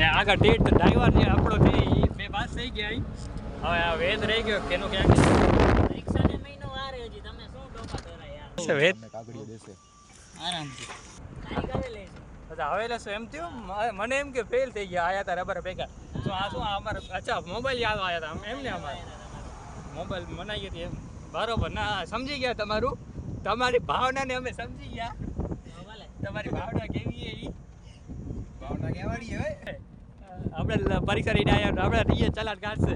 ને આગળ TET driver ને આપણો છે એ બે પાસ થઈ ગયા. હવે આ વેદ રહી ગયો કે એનું ક્યાંક રિક્ષાને મહિનો વાર છે હજી તમે શું ડોપા ધરાય યાર વેદ કાગડી દેશે. આરામથી. કાઈ કરે લઈશું હવે એટલે એમ થયું? મને એમ કે ફેલ થઈ ગયા આયા તા રબર ભેગા. તો આ શું અમારે અચ્છા મોબાઈલ યાદ આવ્યા હતા એમ ને અમારે? મોબાઈલ મનાઈ હતી એમ. બરોબર ના સમજી ગયા તમારું? તમારી ભાવનાને અમે સમજી ગયા. તમારી ભાવના કેવી એ ભાવના કેવાડી હવે આપણે પરીક્ષા રહીને આવ્યા આપણે રહીએ ચલાટ કાઢશે.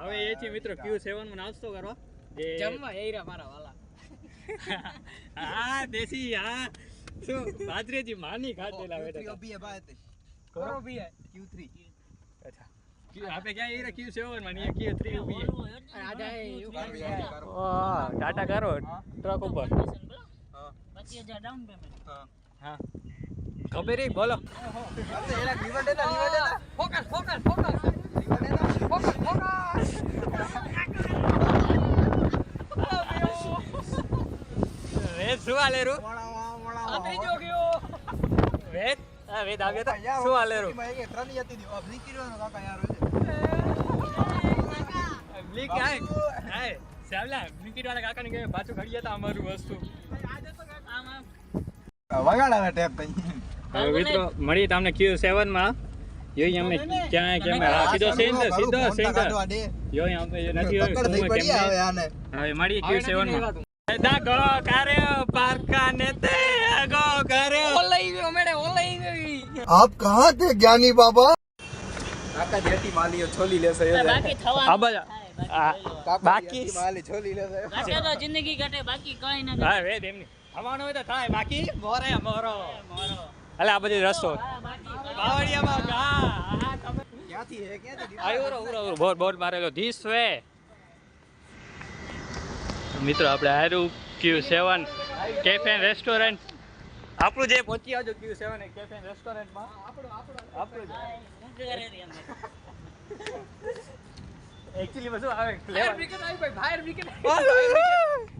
હવે એ છે મિત્રો ક્યુ સેવનમાં નાસ્તો કરવા જે જમવા એરા મારા વાલા. હા દેસી હા. શું બાજરેજી માની ખાતેલા બેટા અભી બાત કરો ભી ક્યુ 3 અચ્છા. આપણે ક્યાં એરા ક્યુ 7 માં ની ક્યુ ટાટા કરો ટ્રક ઉપર. હા. ખબર બોલો. Focus focus focus focus focus વેદ શું હાલે રૂ? ત્રીજો ગયો વેદ? હા, વેદ આવ્યો તો. શું હાલે રૂ? બ્લિક આય? કાકાને કહે પાછું ઘડી હતા અમારું વસ્તુ. વગાડાવે ટેપ હવે મિત્રો મળી તમને ક્યુ સેવનમાં. જોઈ અમે ક્યાં કેમ હા સીધો સેન્ટર સીધો સેન્ટર જોઈ અમે નથી હોય પકડ થઈ શું પડી કેમ આવે આને. હવે મળીએ ક્યુ સેવનમાં. દા ગો કર્યો પારકાને તે ગો કર્યો. ઓલાઈ ગયો મેડે ઓલાઈ ગઈ. આપ કહાં થે જ્ઞાની બાબા? કાકા જેટી માલીઓ છોલી લેશે બાકી થવાનું આ બાકી માલી છોલી લેશે. તો જિંદગી ઘટે બાકી કઈ ના હા વેદ એમની. થવાનું હોય તો થાય બાકી મોરે. મોરો મારો. અલે આ બધી રસ્તો હા બાકી બાવળિયામાં ગા આ તમે ક્યાંથી હે? ક્યાંથી આયો રો ઉરો ઉરો. બોર્ડ બોર્ડ મારેલો. ધીસ વે મિત્રો આપણે હારું ક્યુ સેવન કેફે રેસ્ટોરન્ટ આપણું જે પહોંચી આવજો ક્યુ સેવન કેફે રેસ્ટોરન્ટમાં આપણું આપણું હું કરે રે અંદર એકચ્યુઅલી બધું આવે લેવા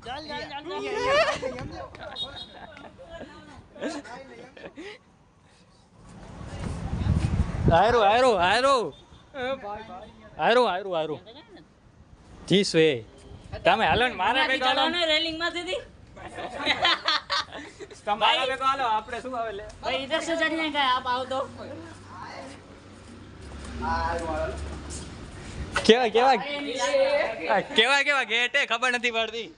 ચાલ ચાલ ચાલ. આયરો આયરો આયરો આયરો આયરો આયરો જી સ્વે તમે હાલો ને મારા ભેગો હાલો ને. રેલિંગમાંથી તમારા ભેગો હાલો આપણે શું આવે લે? ભાઈ ઇધર સે ચડને ગયા આપ આવો તો. કેવા કેવા? કેવા કેવા? ગેટે ખબર નથી પડતી.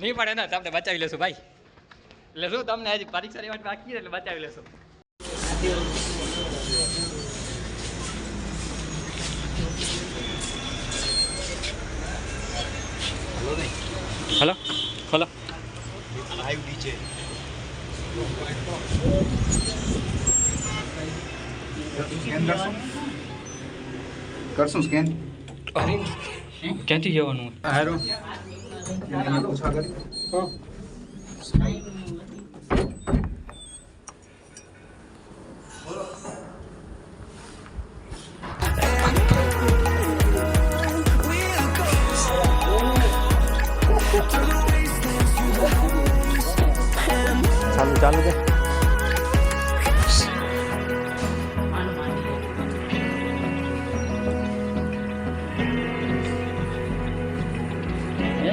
નહીં પડે ને તમને બચાવી લેશું ભાઈ. એટલે શું તમને હજી પરીક્ષા લેવાની બાકી એટલે બચાવી લેશું. હલો હલો લાઈવ ડીજે કરશું સ્કેન ક્યાંથી જવાનું? હારું. ઓછા કરી.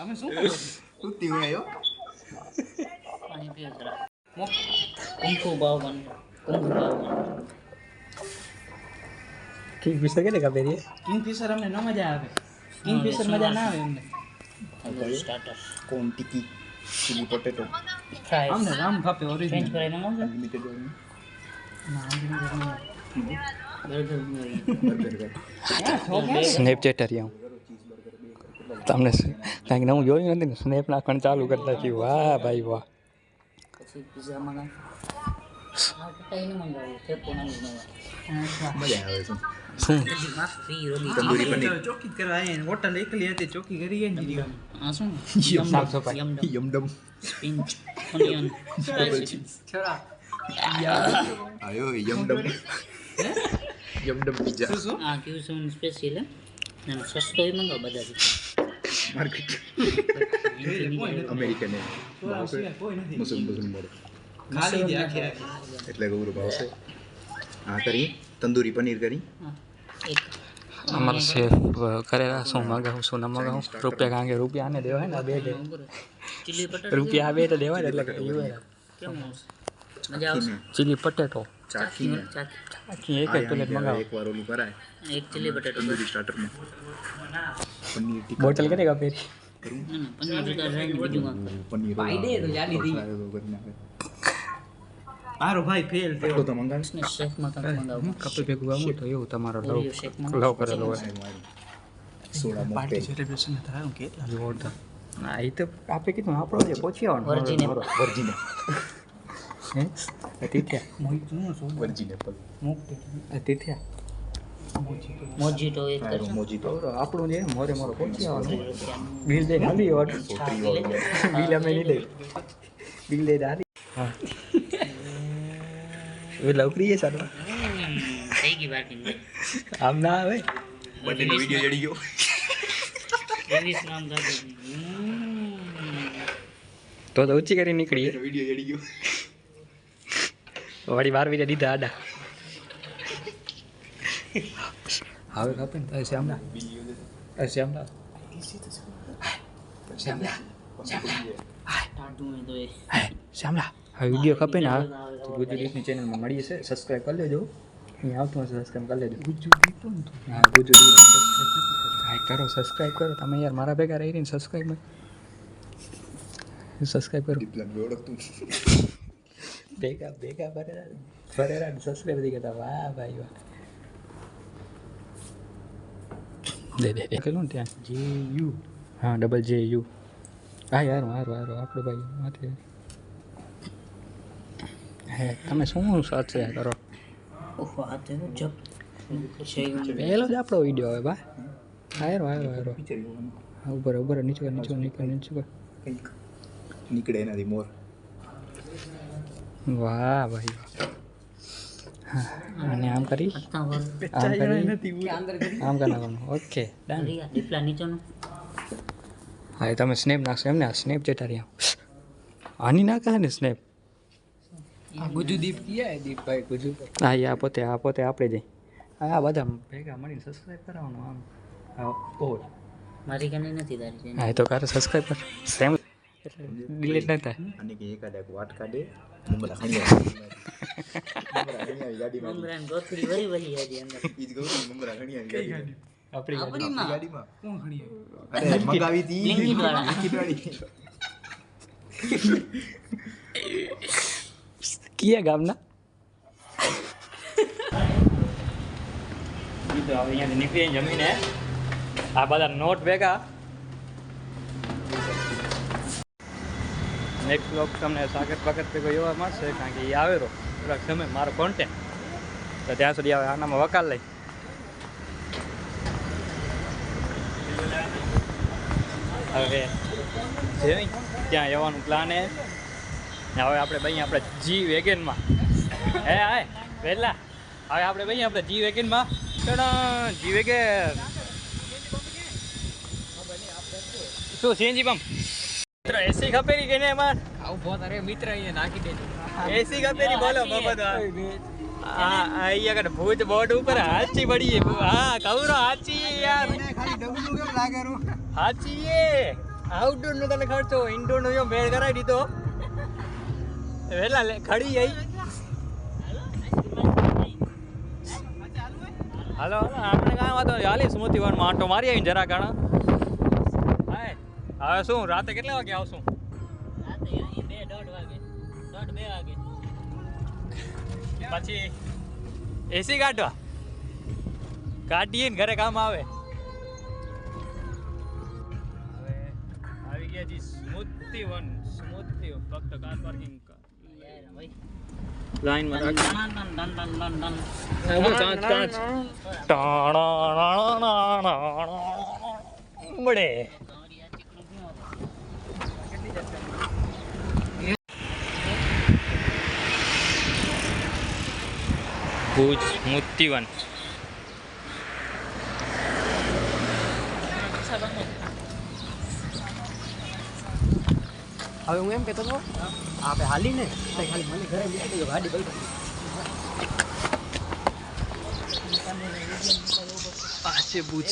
તમે શું કરો સુતી હોય આયો પાણી પીઓ જરા કુંફુ બાવન કુંફુ બાવન ઠીક વિશે કે ખબર છે કિંગફિશર અમને ન મજા આવે કિંગફિશર મજા ના આવે એમને starter corn tikki chilli potato fries અમને રામ ફાપે ઓરિજિનલ ફ્રેન્ચ ફ્રાઈ ના લિમિટેડ વાળું બર્ગર બર્ગર સ્નેપચેટ હરિયા તમને કાંઈક નવું જોયું નથી ને સ્નેપ નાખવાનું ચાલુ કરતા છીએ વાહ ભાઈ વાહ. પછી પીઝા હા શું? શું. યમડમ. યમડમ. યમડમ. યમડમ. આ કેવું છે? સ્પેશિયલ હે. સસ્તો એ મંગાવ બધાથી. માર્કેટ અમેરિકન મુસ્લિમ મુસ્લિમ મળે એટલે ગૌરવ ભાવશે હા કરી તંદૂરી પનીર કરી એક અમારો શેફ કરેલા શું મગાવું શું ના મગાવું રૂપિયા કારણ રૂપિયા આને દેવાય ને બે રૂપિયા બે તો દેવાય એટલે ચીલી પટેટો ચાખી ચાખી એક જ પ્લેટ મગાવો એક વાર ઓલું કરાય એક chilli potato સ્ટાર્ટરમાં paneer tikka bottle કરે કપી ના ના પનીર જુદા જાય ને બીજું કાંઈ. પનીર મારો ભાઈ ફેલ આટલું તો મંગાવીશ ને શેકમાં મંગાવું. કપી ભેગું આવું તો એવું તમારો લવ. લવ કરેલો હોય. સોડા સેલિબ્રેશન થયું કેટલા જોરદાર. ના એ તો આપે કીધું આપણો જે પહોંચી આવવાનો. વર્જીને. વર્જીને. હે? તીથ્યા વર્જીને પલ. તીથ્યા મોજીટો એક કરજો મોજીતો આપણું જે મોરે મોરો પહોંચી આવવાનું બિલ દઈને હાલી આવવાનું બિલ અમે નહીં લઈ બિલ દઈને હાલી. હા. એ લવકરી છે સારું થઈ ગઈ બાકી. આમ ના આવે? બંનેનો વીડિયો જડી ગયો. નામ તો તો ઊંચી કરી નીકળીએ. વીડિયો જડી ગયો. વાળી બાર વીજે દીધા આડા. હવે ખપે ને તો શ્યામલા એ શ્યામલા શ્યામલા ટાટું એ તો એ શ્યામલા હવે વીડિયો ખપે ને હવે તો ચેનલમાં મળીએ છે સબસ્ક્રાઈબ કરી લેજો અહીં આવતું હશે સબસ્ક્રાઈબ કરી લેજો હા ગુજરાતી હા કરો સબસ્ક્રાઈબ કરો તમે યાર મારા ભેગા રહી રહીને સબસ્ક્રાઈબ સબસ્ક્રાઈબ કરો ઓળખતું ભેગા ભેગા ફરેરા ફરેરા સબસ્ક્રાઈબ થઈ ગયા વાહ ભાઈ વાહ દે ને ત્યાં? જે યુ હા ડબલ જે યુ હા યાર હારું હારો આપણો ભાઈ માથે હે તમે શું સાથે કરો? ઓહો આ તો જપ પહેલો જ આપણો વીડિયો હવે બા. હારો હારો હારો હા ઉપર ઉપર નીચે કર, નીચે નીચે કર, નીચે કર. નીકળે એનાથી મોર. વાહ ભાઈ વાહ. હા અને આમ કરી આમ કરી આમ કરી ઓકે ડન કરી નીચેનું. હા એ તમે સ્નેપ નાખશો એમને. આ સ્નેપ ચેટા રહ્યા આની ના કહે ને સ્નેપ? ગુજુ દીપ કિયા દીપભાઈ? ગુજુ હા એ આ પોતે આ પોતે આપણે જઈ. હા આ બધા ભેગા મળીને સબસ્ક્રાઈબ કરાવવાનું આમ. હા ઓહ મારી કાને નથી તારી હા એ તો કરે સબસ્ક્રાઈબ કર. સેમ એટલે ડિલીટ ન થાય. અને કે એકાદ એક વાટ કાઢે. ખાઈ મમરા ખાઈ આવી ગાડીમાં મમરાન ગોથડી વરી વરી હતી અંદર. ઈ જ ગૌરવ મમરા ખાઈ આવી ગાડીમાં. આપણી આપણીમાં ગાડીમાં. અરે મંગાવી હતી. બ્લિંકિટ વાળા. બ્લિંકિટ વાળી કયા ગામના? તો હવે અહીંયાથી જમીને આ બધા નોટ ભેગા નેક્સ્ટ બ્લોગ તમને સાગર પાકત ભેગો એવા મળશે, કારણ કે એ આવેલો. થોડાક સમય મારો કોન્ટેન્ટ તો ત્યાં સુધી આવે આનામાં વકાલ લઈ. હવે જેવી ત્યાં જવાનું પ્લાન હે હવે આપણે ભાઈ આપણે જી વેગનમાં હે, હાય વહેલા હવે આપણે ભાઈ આપણે જી વેગનમાં જી વેગન શું સીએનજી પંપ મિત્ર એસી ખપેરી કે ને એમાં આવું બહુ અરે મિત્ર અહીંયા નાખી દેજો. એસી ખપેરી બોલો અહીંયા કને ભૂત બોર્ડ ઉપર હાચી પડી હા કવરો હાચી યાર. ખાલી ડબલું કેમ લાગે રૂ? હાચી એ આઉટડોર નો તને ખર્ચો ઇન્ડોર નો કરાવી દીધો. વેલા લે ખડી ગઈ હાલો હાલો આપણે કાંઈ વાંધો હાલી સ્મૃતિ વનમાં આંટો મારી આવીને જરા ઘણા હવે શું રાતે કેટલા વાગે આવશું? રાતે અહીં બે દોઢ વાગે. દોઢ બે વાગે. પછી એસી કાઢવા? કાઢીએ ને ઘરે કામ આવે. સ્મૂથથી વન સ્મૂથથી ફક્ત કાર પાર્કિંગ લાઈનમાં કાંચ આ ચીકણું કેવું હતું? ભુજ સ્મૂથથી હવે હું એમ કહેતો હતો આપણે હાલી ને ખાલી મને ઘરે ગયો ગાડી બંધ પાછે બૂચ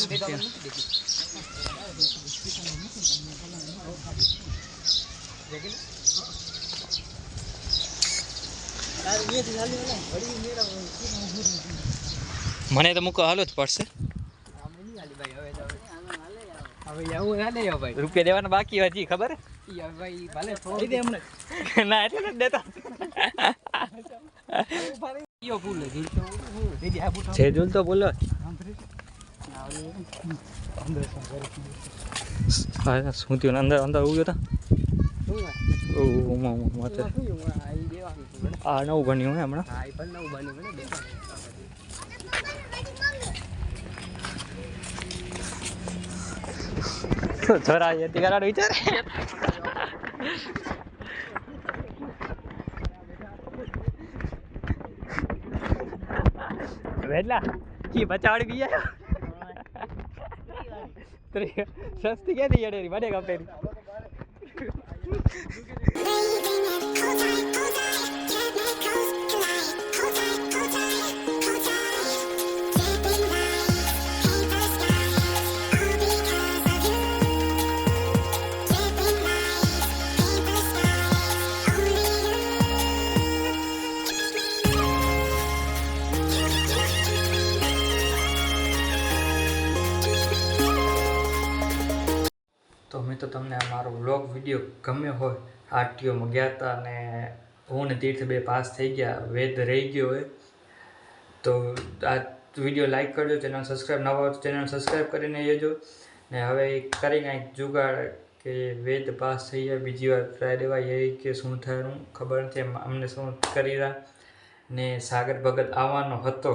મને તો મૂકો, હાલો જ પડશે. રૂપિયા દેવાના બાકી હજી ખબર? ના, એટલે દેતા. છે જોલ શું થયું? અંદર અંદર ઉગ્યો તા. ઓ ઉમા ઉમા માથે આ નવું બન્યું હે હમણાં હા એ પણ નવું બન્યું મને દેખાડે. જરા યતી કરાડ વિચાર. વેલા કી બચાવડી બી આયો? સસ્તી ક્યાંથી અડેરી? બને કપેરી વીડિયો ગમ્યો હોય આરટીઓમાં ગયા હતા અને હું ને તીર્થ બે પાસ થઈ ગયા, વેદ રહી ગયો હોય તો આ વીડિયો લાઈક કરજો, ચેનલ સબસ્ક્રાઈબ ન હોય ચેનલ સબસ્ક્રાઈબ કરીને જજો ને હવે કરી કાંઈક જુગાડ કે વેદ પાસ થઈ ગયા બીજી વાર ટ્રાય દેવાય, એ કે શું થયું ખબર નથી અમને શું કરી રહ્યા. ને સાગર ભગત આવવાનો હતો.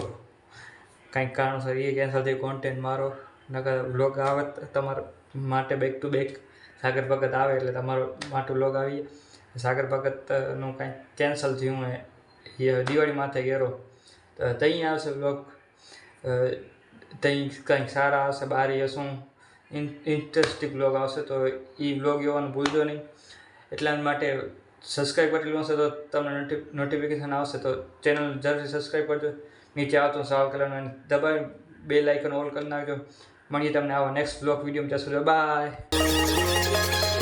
કંઈક કારણોસર એ કેન્સલ થઈ કોન્ટેન્ટ મારો. નકર બ્લોગ આવત તમારા માટે back to back Sagar Bhagat આવે એટલે તમારું માટું લોગ આવી. સાગર ભગતનું કાંઈ કેન્સલ થયું એ દિવાળી માથે ગેરો. તો ત્યાં આવશે વ્લોગ ત્યાં કંઈક સારા આવશે, બારી શું ઇન્ટરેસ્ટિંગ બ્લોગ આવશે તો એ વ્લોગ જોવાનું ભૂલજો નહીં. એટલા માટે સબસ્ક્રાઈબ કરેલું હશે તો તમને નોટિફિકેશન આવશે તો ચેનલ જરૂરથી સબસ્ક્રાઈબ કરજો. નીચે આવતો સવાલ કલરનો દબાવી, બે લાઇકન ઓલ કરી નાખજો. મળીએ તમને આવો નેક્સ્ટ બ્લોક વિડીયોમાં. ત્યાં સુધી બાય.